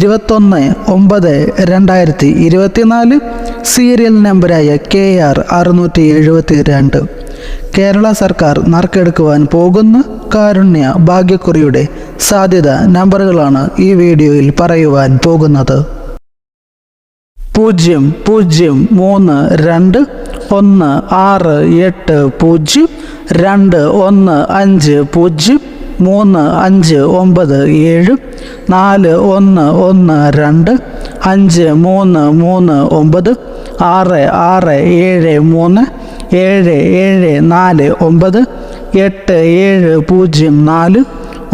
ഇരുപത്തൊന്ന് ഒമ്പത് രണ്ടായിരത്തി ഇരുപത്തിനാല് സീരിയൽ നമ്പറായ കെ ആർ അറുന്നൂറ്റി എഴുപത്തി രണ്ട് കേരള സർക്കാർ നറുക്കെടുക്കുവാൻ പോകുന്ന കാരുണ്യ ഭാഗ്യക്കുറിയുടെ സാധ്യത നമ്പറുകളാണ് ഈ വീഡിയോയിൽ പറയുവാൻ പോകുന്നത്. പൂജ്യം പൂജ്യം മൂന്ന് രണ്ട് ഒന്ന് ആറ് എട്ട് പൂജ്യം രണ്ട് ഒന്ന് അഞ്ച് പൂജ്യം മൂന്ന് അഞ്ച് ഒമ്പത് ഏഴ് നാല് ഒന്ന് ഒന്ന് രണ്ട് അഞ്ച് മൂന്ന് മൂന്ന് ഒമ്പത് ആറ് ആറ് ഏഴ് മൂന്ന് ഏഴ് ഏഴ് നാല് ഒമ്പത് എട്ട് ഏഴ് പൂജ്യം നാല്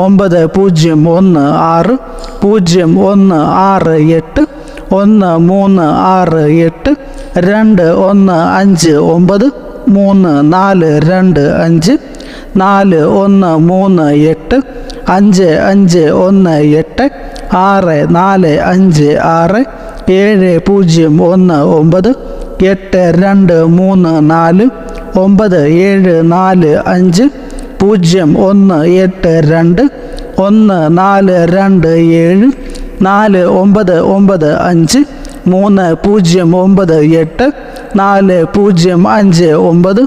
ഒമ്പത് പൂജ്യം ഒന്ന് ആറ് പൂജ്യം ഒന്ന് ആറ് എട്ട് ഒന്ന് മൂന്ന് ആറ് എട്ട് രണ്ട് ഒന്ന് അഞ്ച് ഒമ്പത് മൂന്ന് നാല് രണ്ട് അഞ്ച് നാല് ഒന്ന് മൂന്ന് എട്ട് അഞ്ച് അഞ്ച് ഒന്ന് എട്ട് ആറ് നാല് അഞ്ച് ആറ് ഏഴ് പൂജ്യം ഒന്ന് ഒമ്പത് എട്ട് രണ്ട് മൂന്ന് നാല് ഒമ്പത് ഏഴ് നാല് അഞ്ച് പൂജ്യം ഒന്ന് എട്ട് രണ്ട് ഒന്ന് നാല് രണ്ട് ഏഴ് നാല് ഒമ്പത് ഒമ്പത് അഞ്ച് മൂന്ന് പൂജ്യം ഒമ്പത് എട്ട് നാല് പൂജ്യം അഞ്ച് ഒമ്പത്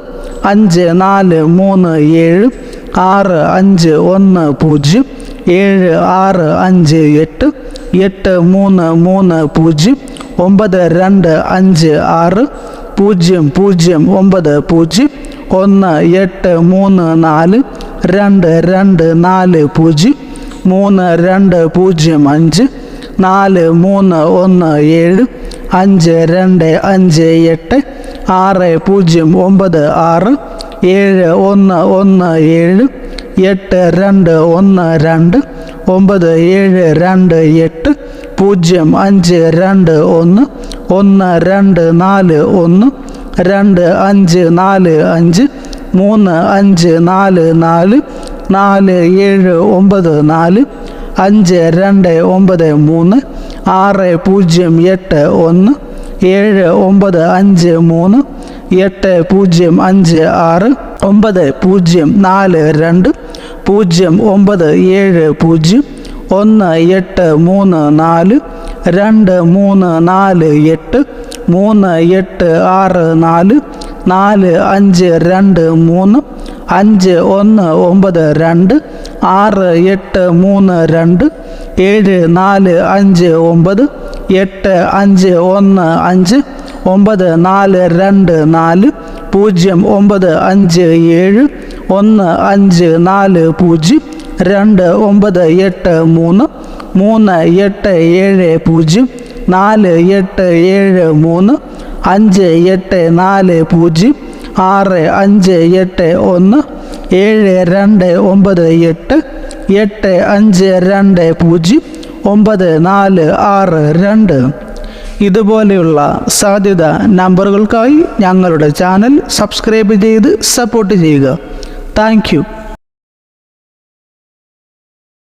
അഞ്ച് നാല് മൂന്ന് ഏഴ് ആറ് അഞ്ച് ഒന്ന് പൂജ്യം ഏഴ് ആറ് അഞ്ച് എട്ട് എട്ട് മൂന്ന് മൂന്ന് പൂജ്യം ഒമ്പത് രണ്ട് അഞ്ച് ആറ് പൂജ്യം പൂജ്യം ഒമ്പത് പൂജ്യം ഒന്ന് എട്ട് മൂന്ന് നാല് രണ്ട് രണ്ട് നാല് പൂജ്യം മൂന്ന് രണ്ട് പൂജ്യം അഞ്ച് നാല് മൂന്ന് ഒന്ന് ഏഴ് അഞ്ച് രണ്ട് അഞ്ച് എട്ട് ആറ് പൂജ്യം ഒമ്പത് ആറ് ഏഴ് ഒന്ന് ഒന്ന് ഏഴ് എട്ട് രണ്ട് ഒന്ന് രണ്ട് ഒമ്പത് ഏഴ് രണ്ട് എട്ട് പൂജ്യം അഞ്ച് രണ്ട് ഒന്ന് ഒന്ന് രണ്ട് നാല് ഒന്ന് രണ്ട് അഞ്ച് നാല് അഞ്ച് മൂന്ന് അഞ്ച് നാല് നാല് നാല് ഏഴ് ഒമ്പത് നാല് അഞ്ച് രണ്ട് ഒമ്പത് മൂന്ന് ആറ് പൂജ്യം എട്ട് ഒന്ന് ഏഴ് ഒമ്പത് അഞ്ച് മൂന്ന് എട്ട് പൂജ്യം അഞ്ച് ആറ് ഒമ്പത് പൂജ്യം നാല് രണ്ട് പൂജ്യം ഒമ്പത് ഏഴ് പൂജ്യം ഒന്ന് എട്ട് മൂന്ന് നാല് രണ്ട് മൂന്ന് നാല് എട്ട് മൂന്ന് എട്ട് ആറ് നാല് നാല് അഞ്ച് രണ്ട് മൂന്ന് അഞ്ച് ഒന്ന് ഒമ്പത് രണ്ട് ആറ് എട്ട് മൂന്ന് രണ്ട് ഏഴ് നാല് അഞ്ച് ഒമ്പത് എട്ട് അഞ്ച് ഒന്ന് അഞ്ച് ഒമ്പത് നാല് രണ്ട് നാല് പൂജ്യം ഒമ്പത് അഞ്ച് ഏഴ് ഒന്ന് അഞ്ച് നാല് പൂജ്യം രണ്ട് ഒമ്പത് എട്ട് മൂന്ന് മൂന്ന് എട്ട് ഏഴ് പൂജ്യം നാല് എട്ട് ഏഴ് മൂന്ന് അഞ്ച് എട്ട് നാല് പൂജ്യം ആറ് അഞ്ച് എട്ട് ഒന്ന് ഏഴ് രണ്ട് ഒമ്പത് എട്ട് എട്ട് അഞ്ച് രണ്ട് പൂജ്യം ഒമ്പത് നാല് ആറ് രണ്ട്. ഇതുപോലെയുള്ള സാധ്യത നമ്പറുകൾക്കായി ഞങ്ങളുടെ ചാനൽ സബ്സ്ക്രൈബ് ചെയ്ത് സപ്പോർട്ട് ചെയ്യുക. താങ്ക്